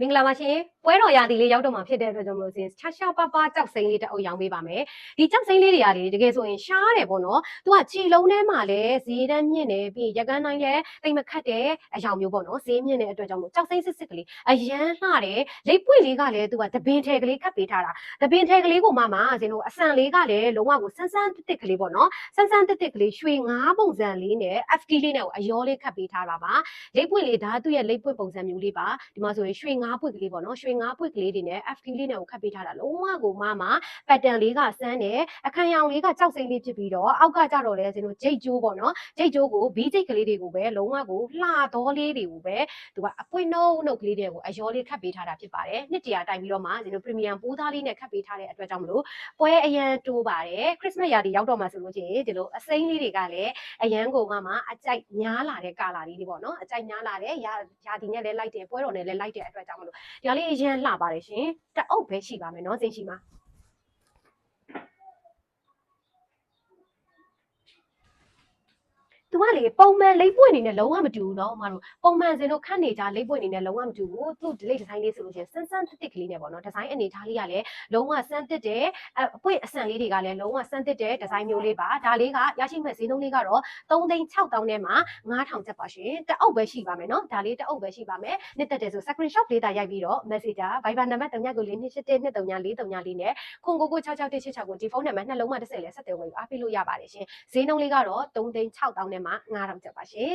မင်္ဂလာပါရှင် ပွဲတော်ရာသီလေးရောက်တော့မှာဖြစ်တဲ့အတွက်ကြောင့်မလို့ရှင်ချာချာပါပါကြောက်စိမ့်လေးတစ်အုပ်ရောင်းပေးပါမယ်ဒီကြောက်စိမ့်လေးတွေကလေတကယ်ဆိုရင်ရှားတယ်ပေါ့နော်သူကခြေလုံးထဲမှာလည်းဈေးတန်းမြင့်တယ်ပြီးရင်ရကန်းတိုင်းလည်းတိတ်မခတ်တဲ့အယောင်မျိုးပေါ့နော်ဈေးမြင့်တဲ့အတွက်ကြောင့်မလို့ကြောက်စိမ့်စစ်စစ်ကလေးအရန်လှတယ်လိပ်ပွင့်လေးကလည်းသူကတပင်ထဲကလေးကတ်ပေးထားတာတပင်ထဲကလေးကိုမှမှရှင်တို့အဆန်လေးကလည်းလုံးဝကိုဆန်းဆန်းတစ်တစ်ကလေးပေါ့နော်ဆန်းဆန်းတစ်တစ်ကလေးရွှေငါးပုံစံလေးနဲ့ FT လေးနဲ့ကိုအရောလေးခတ်ပေးထားတာပါလိပ်ပွင့်လေးဒါသူ့ရဲ့လိပ်ပွင့်ပုံစံမျိုးလေးပါဒီမှာဆိုရင်ရွှေငါးပွင့်ကလေးပေါ့နော်ရွှေငါးပွင့်ကလေးတွေနဲ့ FT လေးနဲ့ကိုခတ်ပေးထားတာလုံးဝကိုမှမှပတ်တန်လေးကစမ်းတယ်အခန်းရောင်လေးကကြောက်စိမ့်လေးဖြစ်ပြီးတော့အောက်ကကြတော့လဲရှင်တို့ဂျိတ်ကျိုးပေါ့နော်ဂျိတ်ကျိုးကိုဘီးဂျိတ်ကလေးတွေကိုပဲလုံးဝကိုလှတော်လေးတွေကိုပဲသူကအပွင့်နှုတ်နှုတ်ကလေးတွေကိုအရောလေးခတ်ပေးထားတာဖြစ်ပါတယ်နှစ်တရာတိုင်ပြီးတော့မှရှင်တို့ premium ပိုးသားလေးနဲ့ခတ်ပေးထားတဲ့အတွက်ကြောင့်မလို့ပွဲအရန်တိုးပါတယ်ခရစ်စမတ်ရာသီရောက်တော့မှဆိုလို့ရှိရင်ဒီလိုအစိမ်းလေးတွေကလည်းအရန်ကိုမှမှအကြိုက်များလာတဲ့ကာလာလေးတွေပေါ့နော်အကြိုက်များလာတဲ့ရာရာသီနဲ့လည်းလိုက်တယ်ပွဲတော်နဲ့လည်းလိုက်တဲ့အတွက်ကြောင့်မလို့ဒီဟာလေးအရန်လှပါတယ်ရှင်တအုပ်ပဲရှိပါမယ်နော်စိတ်ရှိမှာ သူကလေပုံမှန်လိပ်ပွင့်နေနဲ့လုံးဝမတူဘူးเนาะမတို့ပုံမှန်စင်တို့ခန့်နေကြလိပ်ပွင့်နေနဲ့လုံးဝမတူဘူးသူ့ဒီလိပ်ဒီဇိုင်းလေးဆိုလို့ရှိရင်စမ်းစမ်းတစ်တစ်ကလေးနဲ့ပေါ့နော်ဒီဇိုင်းအနေထားလေးကလည်းလုံးဝစမ်းတစ်တယ်အအပွင့်အဆန်လေးတွေကလည်းလုံးဝစမ်းတစ်တဲ့ဒီဇိုင်းမျိုးလေးပါဒါလေးကရရှိမဲ့ဈေးနှုန်းလေးကတော့3သိန်း6000နဲ့မှ9000ကျပ်ပါရှင်တအုပ်ပဲရှိပါမယ်เนาะဒါလေးတအုပ်ပဲရှိပါမယ်နှစ်သက်တယ်ဆို screenshot လေးတာရိုက်ပြီးတော့ messenger Viber နံပါတ်39ကိုလေး281 239 439လေးနဲ့ခွန်ကိုကို66186ကိုဒီဖုန်းနံပါတ်နှလုံးမတစ်စက်လဲဆက်သွယ်ဝယ်ယူအားပေးလို့ရပါတယ်ရှင်ဈေးနှုန်းလေးကတော့3သိန်း6000နဲ့ မှ9000ကျပ်ပါရှင်